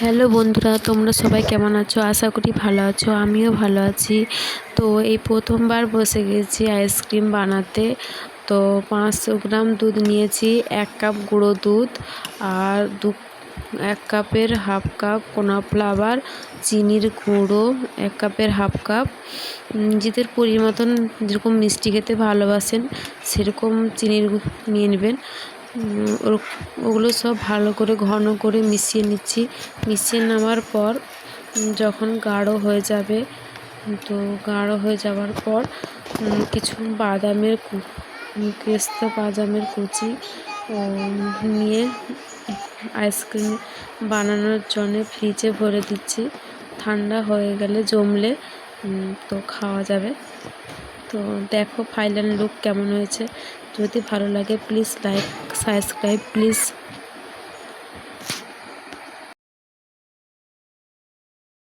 Hello বন্ধুরা, তোমরা সবাই কেমন আছো? আশা করি ভালো আছো, আমিও ভালো আছি। তো এই প্রথমবার বসে গেছি আইসক্রিম বানাতে। তো পাঁচশো গ্রাম দুধ নিয়েছি, এক কাপ গুঁড়ো দুধ আর দু, এক কাপের হাফ কাপ কোনা ফ্লাভার চিনির গুঁড়ো, এক কাপের হাফ কাপ। নিজেদের পরিমতন যেরকম মিষ্টি খেতে ভালোবাসেন, সেরকম চিনির নিয়ে নেবেন। ওগুলো সব ভালো করে ঘন করে মিশিয়ে নিচ্ছি। মিশিয়ে নেওয়ার পর যখন গাঢ় হয়ে যাবে, তো গাঢ় হয়ে যাওয়ার পর কিছু বাদামের পেস্তা বাদামের কুচি নিয়ে আইসক্রিম বানানোর জন্যে ফ্রিজে ভরে দিচ্ছি। ঠান্ডা হয়ে গেলে জমলে তো খাওয়া যাবে। তো দেখো ফাইনাল লুক কেমন হয়েছে। যদি ভালো লাগে প্লিজ লাইক সাবস্ক্রাইব প্লিজ